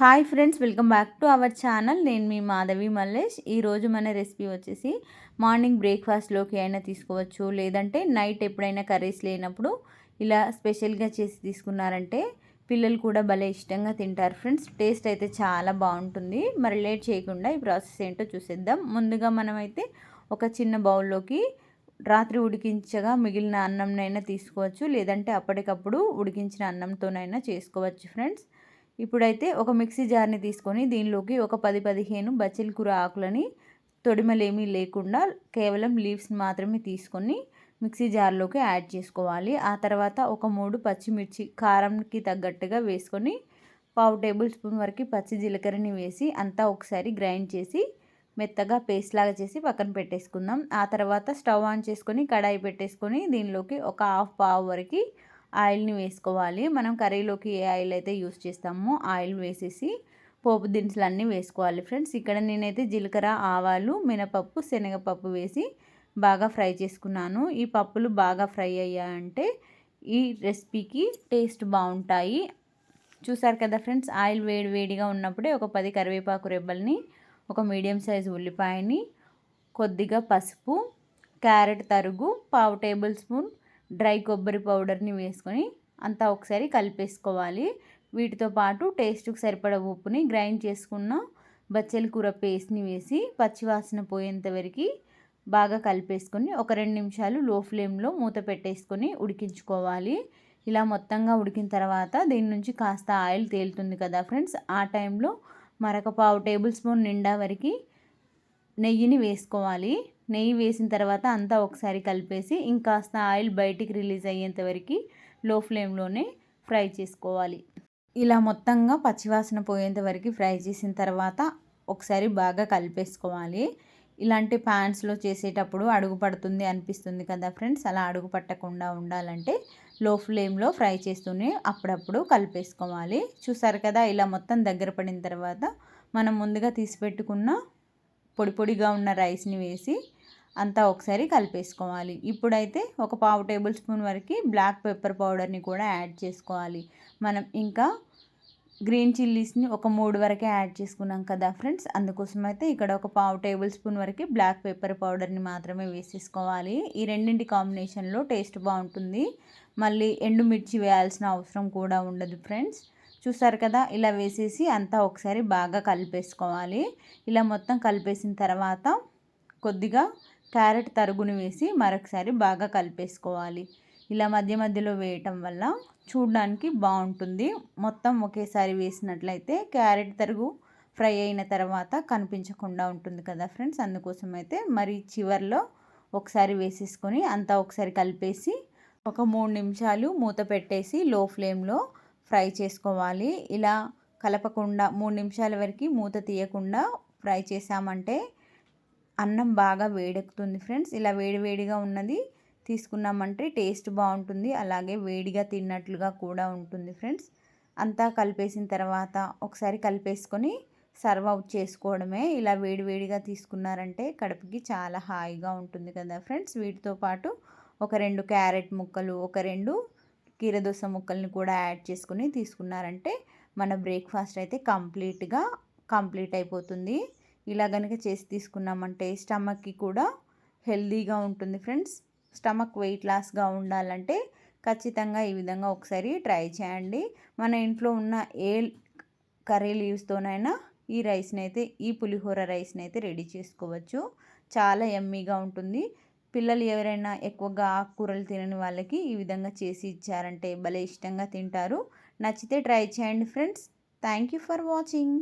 Hi friends welcome back to our channel. నేను మీ మాధవి మల్లేష్. ఈరోజు మన రెసిపీ వచ్చేసి మార్నింగ్ బ్రేక్ఫాస్ట్లోకి అయినా తీసుకోవచ్చు. లేదంటే నైట్ ఎప్పుడైనా కర్రీస్ లేనప్పుడు ఇలా స్పెషల్గా చేసి తీసుకున్నారంటే పిల్లలు కూడా భలే ఇష్టంగా తింటారు ఫ్రెండ్స్. టేస్ట్ అయితే చాలా బాగుంటుంది. మరి లేట్ చేయకుండా ఈ ప్రాసెస్ ఏంటో చూసేద్దాం. ముందుగా మనమైతే ఒక చిన్న బౌల్లోకి రాత్రి ఉడికించగా మిగిలిన అన్నంనైనా తీసుకోవచ్చు. లేదంటే అప్పటికప్పుడు ఉడికించిన అన్నంతోనైనా చేసుకోవచ్చు ఫ్రెండ్స్. ఇప్పుడైతే ఒక మిక్సీ జార్ని తీసుకొని దీనిలోకి ఒక పది పదిహేను బచ్చల కూర ఆకులని తొడిమలేమీ లేకుండా కేవలం లీవ్స్ మాత్రమే తీసుకొని మిక్సీ జార్లోకి యాడ్ చేసుకోవాలి. ఆ తర్వాత ఒక మూడు పచ్చిమిర్చి కారంకి తగ్గట్టుగా వేసుకొని పావు టేబుల్ స్పూన్ వరకు పచ్చి జీలకర్రని వేసి అంతా ఒకసారి గ్రైండ్ చేసి మెత్తగా పేస్ట్ లాగా చేసి పక్కన పెట్టేసుకుందాం. ఆ తర్వాత స్టవ్ ఆన్ చేసుకొని కడాయి పెట్టేసుకొని దీనిలోకి ఒక హాఫ్ పావు వరకు ఆయిల్ని వేసుకోవాలి. మనం కర్రీలోకి ఏ ఆయిల్ అయితే యూస్ చేస్తామో ఆయిల్ వేసేసి పోపు దినుసులు అన్నీ వేసుకోవాలి ఫ్రెండ్స్. ఇక్కడ నేనైతే జీలకర్ర ఆవాలు మినపప్పు శనగపప్పు వేసి బాగా ఫ్రై చేసుకున్నాను. ఈ పప్పులు బాగా ఫ్రై అయ్యాయంటే ఈ రెసిపీకి టేస్ట్ బాగుంటాయి. చూసారు కదా ఫ్రెండ్స్ ఆయిల్ వేడి వేడిగా ఉన్నప్పుడే ఒక పది కరివేపాకు రెబ్బల్ని ఒక మీడియం సైజు ఉల్లిపాయని కొద్దిగా పసుపు క్యారెట్ తరుగు పావు టేబుల్ స్పూన్ డ్రై కొబ్బరి పౌడర్ని వేసుకొని అంతా ఒకసారి కలిపేసుకోవాలి. వీటితో పాటు టేస్ట్కి సరిపడ ఉప్పుని గ్రైండ్ చేసుకున్న బచ్చల కూర పేస్ట్ని వేసి పచ్చివాసన పోయేంత వరకు బాగా కలిపేసుకొని ఒక రెండు నిమిషాలు లో ఫ్లేమ్లో మూత పెట్టేసుకొని ఉడికించుకోవాలి. ఇలా మొత్తంగా ఉడికిన తర్వాత దీని నుంచి కాస్త ఆయిల్ తేలుతుంది కదా ఫ్రెండ్స్. ఆ టైంలో మరొక పావు టేబుల్ స్పూన్ నిండా వరకు నెయ్యిని వేసుకోవాలి. నెయ్యి వేసిన తర్వాత అంతా ఒకసారి కలిపేసి ఇంకాస్త ఆయిల్ బయటికి రిలీజ్ అయ్యేంత వరకు లో ఫ్లేమ్లోనే ఫ్రై చేసుకోవాలి. ఇలా మొత్తంగా పచ్చివాసన పోయేంత వరకు ఫ్రై చేసిన తర్వాత ఒకసారి బాగా కలిపేసుకోవాలి. ఇలాంటి ప్యాన్స్లో చేసేటప్పుడు అడుగు పడుతుంది అనిపిస్తుంది కదా ఫ్రెండ్స్. అలా అడుగు పట్టకుండా ఉండాలంటే లో ఫ్లేమ్లో ఫ్రై చేస్తూనే అప్పుడప్పుడు కలిపేసుకోవాలి. చూసారు కదా ఇలా మొత్తం దగ్గర పడిన తర్వాత మనం ముందుగా తీసి పెట్టుకున్న పొడి పొడిగా ఉన్న రైస్ని వేసి అంతా ఒకసారి కలిపేసుకోవాలి. ఇప్పుడైతే ఒక పావు టేబుల్ స్పూన్ వరకు బ్లాక్ పెప్పర్ పౌడర్ని కూడా యాడ్ చేసుకోవాలి. మనం ఇంకా గ్రీన్ చిల్లీస్ని ఒక మూడు వరకే యాడ్ చేసుకున్నాం కదా ఫ్రెండ్స్. అందుకోసం అయితే ఇక్కడ ఒక పావు టేబుల్ స్పూన్ వరకు బ్లాక్ పెప్పర్ పౌడర్ని మాత్రమే వేసేసుకోవాలి. ఈ రెండింటి కాంబినేషన్లో టేస్ట్ బాగుంటుంది. మళ్ళీ ఎండుమిర్చి వేయాల్సిన అవసరం కూడా ఉండదు ఫ్రెండ్స్. చూసారు కదా ఇలా వేసేసి అంతా ఒకసారి బాగా కలిపేసుకోవాలి. ఇలా మొత్తం కలిపేసిన తర్వాత కొద్దిగా క్యారెట్ తరుగుని వేసి మరొకసారి బాగా కలిపేసుకోవాలి. ఇలా మధ్య మధ్యలో వేయటం వల్ల చూడడానికి బాగుంటుంది. మొత్తం ఒకేసారి వేసినట్లయితే క్యారెట్ తరుగు ఫ్రై అయిన తర్వాత కనిపించకుండా ఉంటుంది కదా ఫ్రెండ్స్. అందుకోసం అయితే మరి చివరిలో ఒకసారి వేసేసుకొని అంతా ఒకసారి కలిపేసి ఒక మూడు నిమిషాలు మూత పెట్టేసి లో ఫ్లేమ్లో ఫ్రై చేసుకోవాలి. ఇలా కలపకుండా మూడు నిమిషాల వరకు మూత తీయకుండా ఫ్రై చేసామంటే అన్నం బాగా వేడెక్కుతుంది ఫ్రెండ్స్. ఇలా వేడివేడిగా ఉన్నది తీసుకున్నామంటే టేస్ట్ బాగుంటుంది. అలాగే వేడిగా తిన్నట్లుగా కూడా ఉంటుంది ఫ్రెండ్స్. అంతా కలిపేసిన తర్వాత ఒకసారి కలిపేసుకొని సర్వ్ అవుట్ చేసుకోవడమే. ఇలా వేడివేడిగా తీసుకున్నారంటే కడుపుకి చాలా హాయిగా ఉంటుంది కదా ఫ్రెండ్స్. వీటితో పాటు ఒక రెండు క్యారెట్ ముక్కలు ఒక రెండు కీరదోస ముక్కల్ని కూడా యాడ్ చేసుకుని తీసుకున్నారంటే మన బ్రేక్ఫాస్ట్ అయితే కంప్లీట్గా కంప్లీట్ అయిపోతుంది. ఇలా కనుక చేసి తీసుకున్నామంటే స్టమక్కి కూడా హెల్దీగా ఉంటుంది ఫ్రెండ్స్. స్టమక్ వెయిట్ లాస్గా ఉండాలంటే ఖచ్చితంగా ఈ విధంగా ఒకసారి ట్రై చేయండి. మన ఇంట్లో ఉన్న ఏ కర్రీ లీవ్స్తోనైనా ఈ రైస్ని అయితే ఈ పులిహోర రైస్ని అయితే రెడీ చేసుకోవచ్చు. చాలా ఎమ్మీగా ఉంటుంది. పిల్లలు ఎవరైనా ఎక్కువగా ఆకుకూరలు తినని వాళ్ళకి ఈ విధంగా చేసి ఇచ్చారంటే భలే ఇష్టంగా తింటారు. నచ్చితే ట్రై చేయండి friends. Thank you for watching.